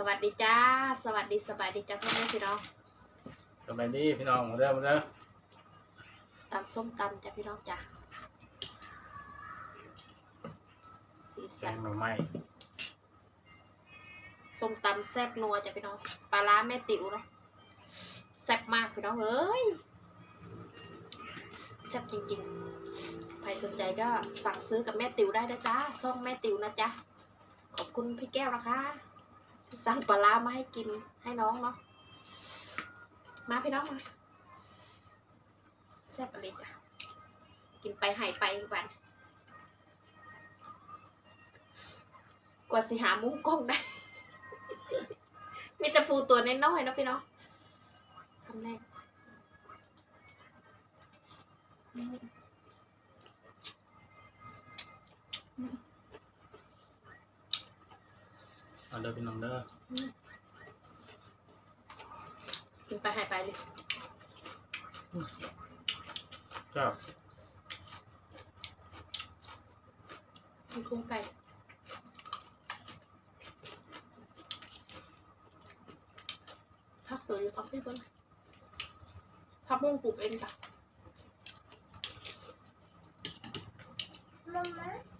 สวัสดีจ้า สวัสดีสบายดีจ้าพ่อแม่พี่น้องสบายดีพี่น้องมาเด้อมาเด้อตำส้มตำจ้าพี่น้องจ้าสีแกสันงหน่อไม้ส้มตำแซ่บนัวจ้าพี่น้องปลาร้าแม่ติ๋วเนาะแซ่บมากพี่น้องเอ้ยแซ่บจริงๆใครสนใจก็สั่งซื้อกับแม่ติ๋วได้นะจ้าซ่องแม่ติ๋วนะจ๊ะขอบคุณพี่แก้วนะคะที่ สั่งปลาร้ามาให้กินให้น้องเนาะ มาพี่น้องมาแซ่บอะไรจ้ะ กินไปหายไปวันกว่าสิหามุ้งกล้องได้ มีแต่ปูตัวน้อยๆเนาะพี่เนาะทำแรก มาเด้อพี่น้องเด้อกินไปหายไปเลยครับกินคุ้งไก่พักตัวอยู่พักที่บ้านพักม่วงปลูกเองจ้ะ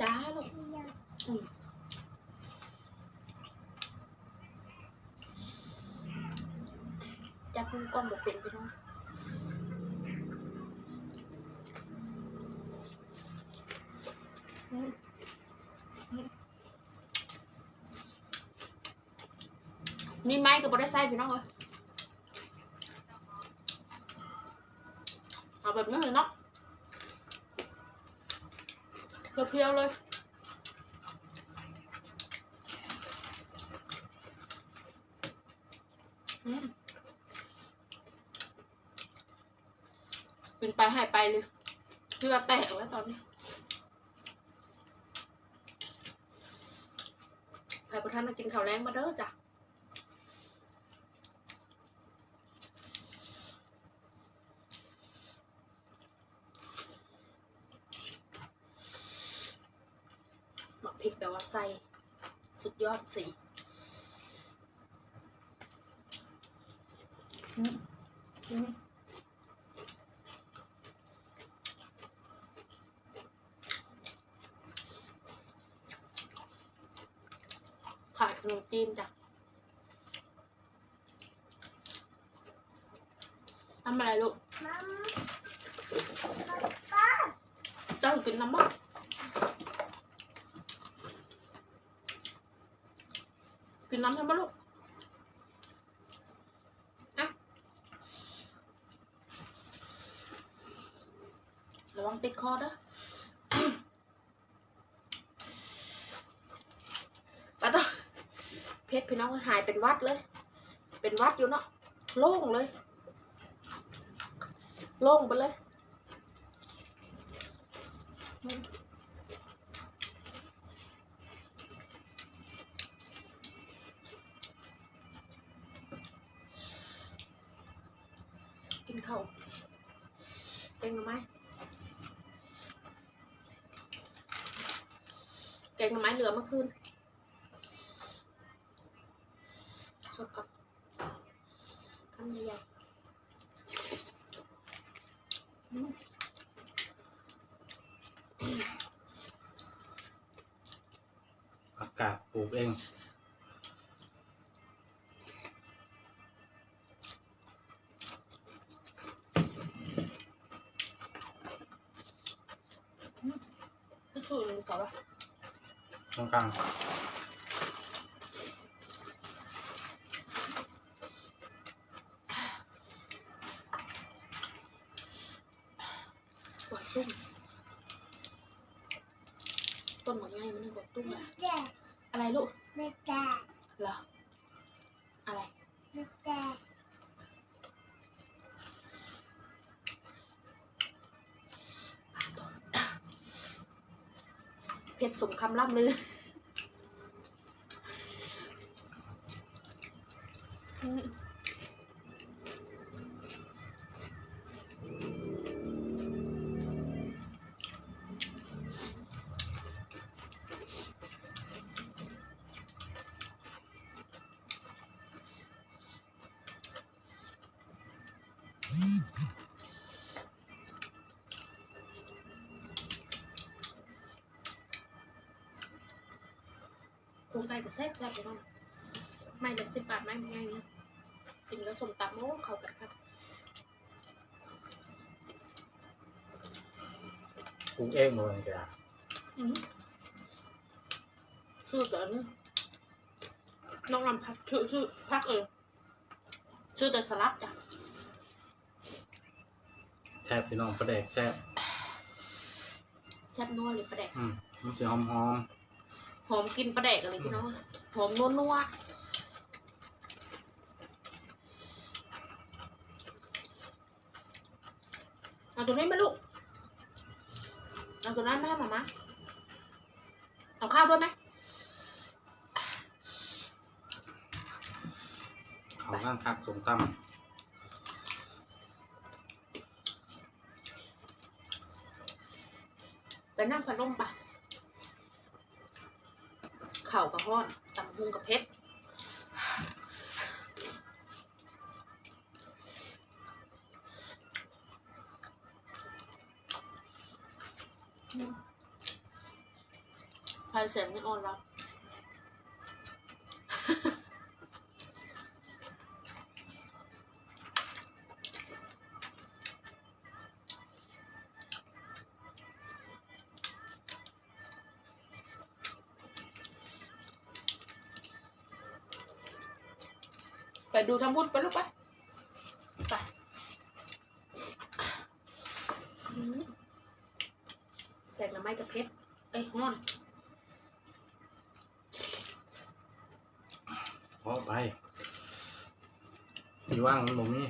จ้าลูก อืม จับมุ้งกล้องบอกเป็นพี่น้องอืมอืมมีไม้กับบได้ใส่พี่น้องเลยเอาแบบนี้เลยเนาะเพียวๆเลยอืม เป็นไปหายไปเลยเชื่อแตกแล้วตอนนี้ใครประท่านมากินข้าวแรงมาเด้อจ้ะหมักพริกแปลว่าไส้สุดยอดสีอืมอืม ขายข นมจีนจ้ะทำอะไรลูกเจ้ากินน้ำมันกินน้ำใช่ไหมลูกอะระวังติดคอเด้อ พี่น้องหายเป็นวัดเลย เป็นวัดอยู่เนาะโล่งเลย โล่งไปเลยกินข้าวแกงหน่อไม้แกงหน่อไม้เหลือเมื่อคืน สดก่อนคำใหญ่ๆอืมอากาศปลูกเอง พี่สูนก่อนปะตรงกลาง กวาดตุ้ม ให้มันกดตุ้มอะอะไรลูกไม่แก่หรอ อะไรไม่ก่เพชรสมคำล่ำลือ ก็แซ่บแซ่บไปน้องไม่เดี๋ยวสิบบาทไม่เป็นไงนะกินแล้วสมตำโอ้เขากันครับปลูกเองเลยจ้ะอืมชื่อกันน้องลำพักชื่อชื่อพักเองชื่อแต่สลัดจ้ะแทบพี่น้องประแดกแซ่บแซ่บนัวเลยประแดกอืมมันจะหอมหอม หอมกินประแดกอะไรพี่น้องหอมนัวนัวเอาตัวนี้ไหมาลูก เอาตัวนั้นไหมหมามาเอาข้าวด้วยไหมๆเขาข้างคักสมตไปนั่งพัดลมปะเข่ากระห้อนตำหุงกับเพชรพายเสียงไม่อ่อนแล้ ไปดูทำบุญไปลูกไปไปอืมแตกหน้ำไม้กับเพชรเอ้ยห้อนำพอไปที่ว่างมันบ่มี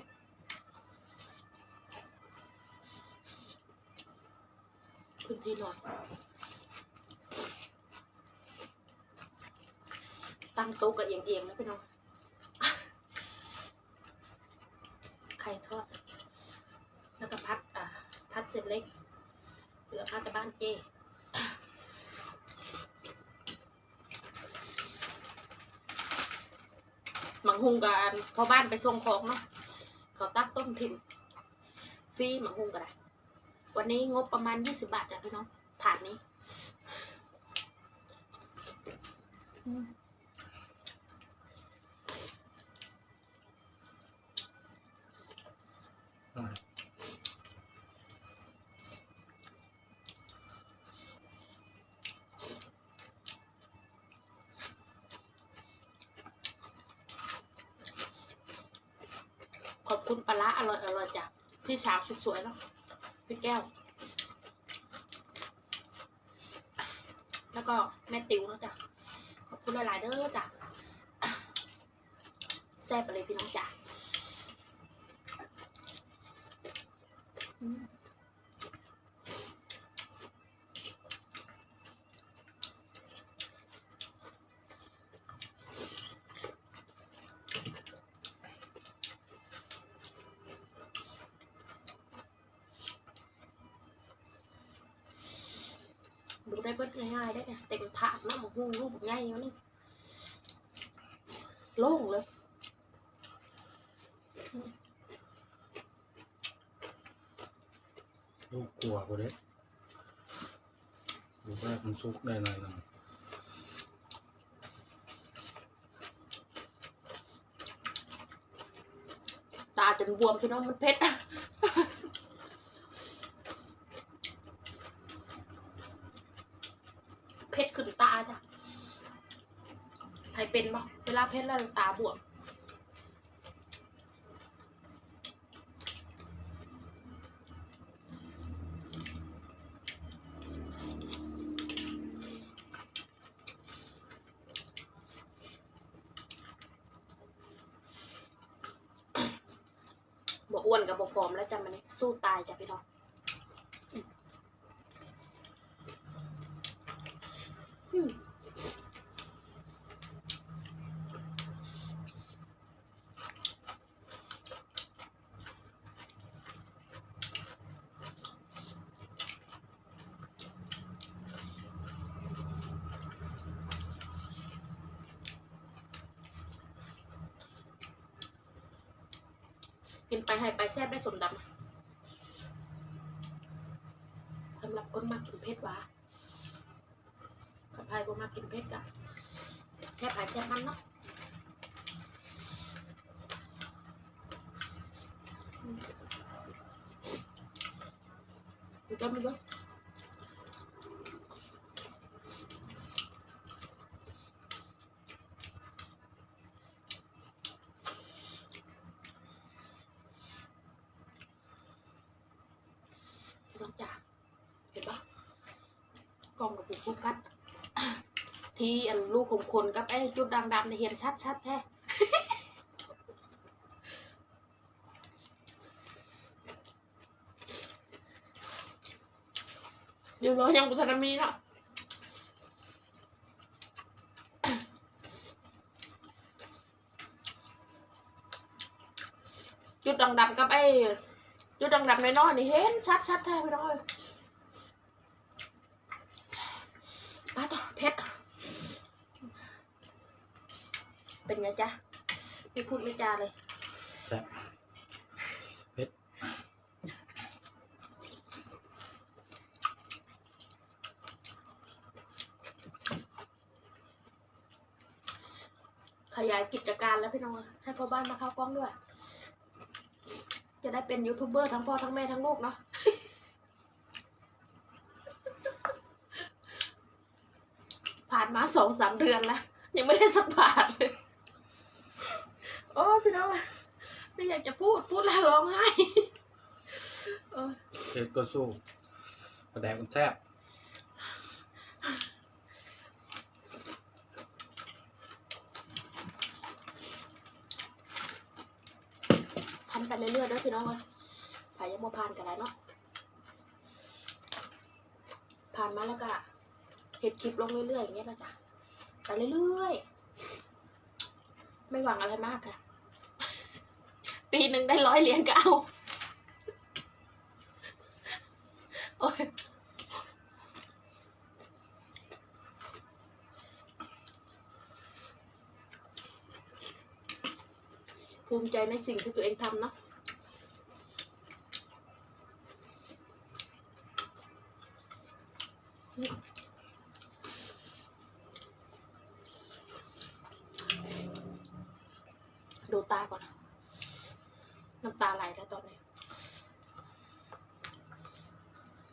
พื้นที่หน่อยตั้งโต๊ะกับเอียงๆนะพี่น้อง ข่ทอด แล้วก็พัดอ่าพัดเสร็จเล็กเหลือพัดแต่บ้านเจหมังหุงกับอันพอบ้านไปส่งของเนาะเขาตักต้นพิมฟรีหมังหุงก็ได้ วันนี้งบประมาณ20บาทนะพี่น้องถาดนี้อื อบคุณปลาอร่อยอร่อยจากพี่สาวสุดสวยเนาะพี่แก้ว แล้วก็แม่ติ๋วนะจ๊ะขอบคุณหลาย ๆ เด้อจ้ะแซ่บไปเลยพี่น้องจ้ะ Mm-hmm. เบิดง่ายๆได้เนี่ยเต็มถาดเนาะหมูหุ้งรูปง่ายอยู่นี่โล่งเลยลูกกลัวบ่เด้ลูกแรกมันสุกได้หน่อยหนึงตาจนบวมพี่น้องมันเผ็ดเผ็ดขึ้นตาจ้ะให้เป็นบ่ เวลาเผ็ดแล้วตาบวมบ่อ้วนกับบ่ผอมแล้วจ้ะมันนี่สู้ตายจ้ะพี่น้อง กินไปให้ไปแซ่บได้สมดำสำหรับคนมากกินเผ็ดวะขับพายบ่มากกินเผ็ดกะแค่ผายแค่มันเนาะมันก็ไม่รู้พี่น้องจ๋าเห็นปะ กล้องกับปุกปุกกัด ที่อันลูกของคนกับไอ้จุดดำๆเนี่ยเห็นชัดชัดๆแท้เดี๋ยวรอยังบุษนามีเนาะจุดดำๆกับไอ้จุดดำๆน้อยนี่เห็นชัดชัดๆแท้พี่น้องเอ้ยมาต่อเพชร เป็นไงจ๊ะไม่พูดไม่จาเลยแซ่บเผ็ดขยายกิจการแล้วพี่น้องให้พ่อบ้านมาเข้ากล้องด้วย จะได้เป็นยูทูบเบอร์ทั้งพ่อทั้งแม่ทั้งลูกเนาะผ่านมาสองสามเดือนแล้ว ยังไม่ได้สักบาทเลย โอ้พี่น้องไม่อยากจะพูดพูดแล้วร้องไห้เออเผ็ดก็สู้กระแดกมันแซ่บทำไปเรื่อยๆด้วยพี่น้องเลยสายยังบ่ผ่านกันไรเนาะผ่านมาแล้วก็เห็ดคลิปลงเรื่อยๆอย่างเงี้ยนะจ๊ะไปเรื่อยๆ ไม่หวังอะไรมากค่ะ ปีหนึ่งได้ร้อยเหรียญก็เอาโอ้ยภูมิใจในสิ่งที่ตัวเองทำเนาะดูตาก่อน น้ำตาไหลแล้วตอนนี้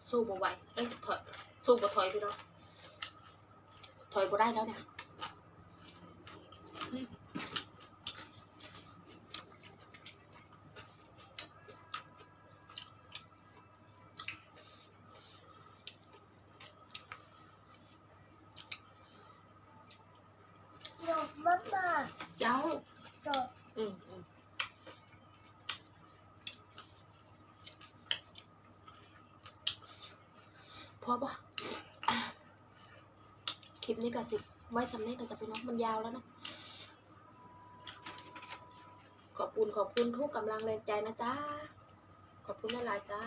สู้บ่ไหวเอ้ยถอยสู้บ่ถอยพี่น้องถอยบ่ได้แล้วเนี่ยอืมหนูมามาเจ้าจบอืมอืมพอปะอะคลิป นี้ก็สิไว้สำเร็จแต่พี่น้องมันยาวแล้วนะขอบคุณขอบคุณทุกกำลังแรงใจนะจ๊ะขอบคุณหลายๆจ้า